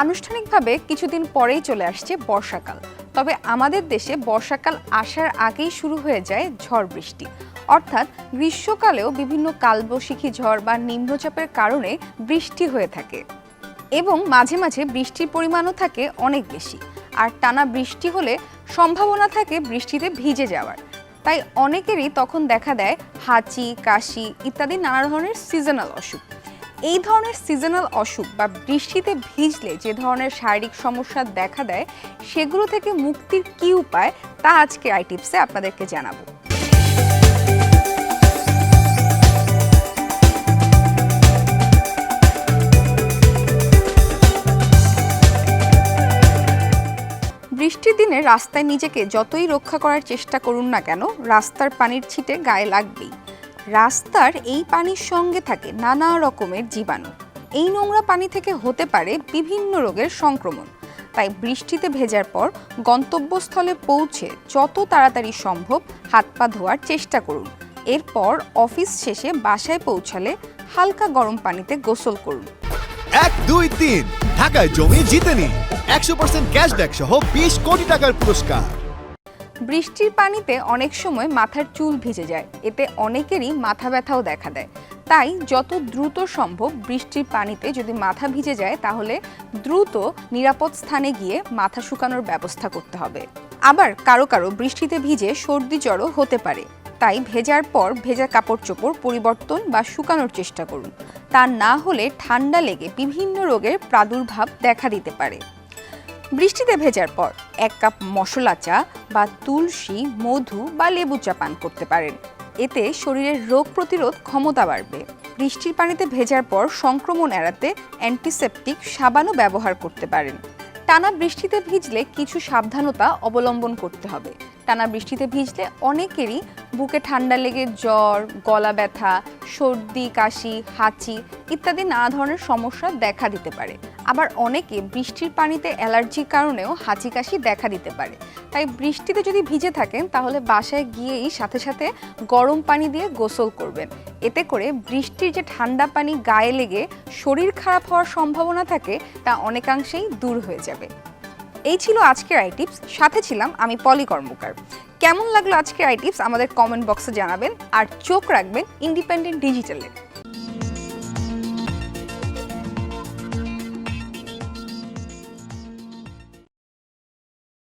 আনুষ্ঠানিকভাবে কিছুদিন পরেই চলে আসছে বর্ষাকাল। তবে আমাদের দেশে বর্ষাকাল আসার আগেই শুরু হয়ে যায় ঝড় বৃষ্টি। অর্থাৎ গ্রীষ্মকালেও বিভিন্ন কালবৈশাখী ঝড় বা নিম্নচাপের কারণে বৃষ্টি হয়ে থাকে। এবং মাঝে মাঝে বৃষ্টির পরিমাণও থাকে অনেক বেশি। আর টানা বৃষ্টি হলে সম্ভাবনা থাকে বৃষ্টিতে ভিজে যাওয়ার। তাই অনেকেরই তখন দেখা দেয় হাঁচি, কাশি ইত্যাদি নানা ধরনের সিজনাল অসুখ। এই ধরনের সিজনাল অসুখ বা বৃষ্টিতে ভিজলে যে ধরনের শারীরিক সমস্যা দেখা দেয়, সেগুলো থেকে মুক্তির কী উপায় তা আজকে আই টিপসে আপনাদেরকে জানাব। বৃষ্টির দিনে রাস্তায় নিজেকে যতই রক্ষা করার চেষ্টা করুন না কেন, রাস্তার পানির ছিটে গায়ে লাগবেই। রাস্তার এই পানির সঙ্গে থাকে নানা রকমের জীবাণু। এই নোংরা পানি থেকে হতে পারে বিভিন্ন রোগের সংক্রমণ। তাই বৃষ্টিতে ভেজার পর গন্তব্যস্থলে পৌঁছে যত তাড়াতাড়ি সম্ভব হাত পা ধোয়ার চেষ্টা করুন। এরপর অফিস শেষে বাসায় পৌঁছালে হালকা গরম পানিতে গোসল করুন। এক, দুই, তিন। ঢাকায় জমি জিতে নিন একশো পার্সেন্ট ক্যাশব্যাক সহ বিশ কোটি টাকার পুরস্কার। বৃষ্টির পানিতে অনেক সময় মাথার চুল ভিজে যায়। এতে অনেকেরই মাথা ব্যথাও দেখা দেয়। তাই যত দ্রুত সম্ভব বৃষ্টির পানিতে যদি মাথা ভিজে যায়, তাহলে দ্রুত নিরাপদ স্থানে গিয়ে মাথা শুকানোর ব্যবস্থা করতে হবে। আবার কারও কারও বৃষ্টিতে ভিজে সর্দি জ্বরও হতে পারে। তাই ভেজার পর ভেজা কাপড় চোপড় পরিবর্তন বা শুকানোর চেষ্টা করুন। তা না হলে ঠান্ডা লেগে বিভিন্ন রোগের প্রাদুর্ভাব দেখা দিতে পারে। বৃষ্টিতে ভেজার পর এক কাপ মশলা চা বা তুলসী, মধু বা লেবু চা পান করতে পারেন। এতে শরীরের রোগ প্রতিরোধ ক্ষমতা বাড়বে। বৃষ্টির পানিতে ভেজার পর সংক্রমণ এড়াতে অ্যান্টিসেপটিক সাবানও ব্যবহার করতে পারেন। টানা বৃষ্টিতে ভিজলে কিছু সাবধানতা অবলম্বন করতে হবে। টানা বৃষ্টিতে ভিজলে অনেকেরই বুকে ঠান্ডা লেগে জ্বর, গলা ব্যথা, সর্দি, কাশি, হাঁচি ইত্যাদি নানা ধরনের সমস্যা দেখা দিতে পারে। আবার অনেকে বৃষ্টির পানিতে অ্যালার্জির কারণেও হাঁচি কাশি দেখা দিতে পারে। তাই বৃষ্টিতে যদি ভিজে থাকেন, তাহলে বাসায় গিয়েই সাথে সাথে গরম পানি দিয়ে গোসল করবেন। এতে করে বৃষ্টির যে ঠান্ডা পানি গায়ে লেগে শরীর খারাপ হওয়ার সম্ভাবনা থাকে, তা অনেকাংশেই দূর হয়ে যাবে। এই ছিল আজকের আই টিপস। সাথে ছিলাম আমি পলি কর্মকার। কেমন লাগল আজকের আই টিপস আমাদের কমেন্ট বক্সে জানাবেন। আর চোখ রাখবেন ইন্ডিপেন্ডেন্ট ডিজিটালে।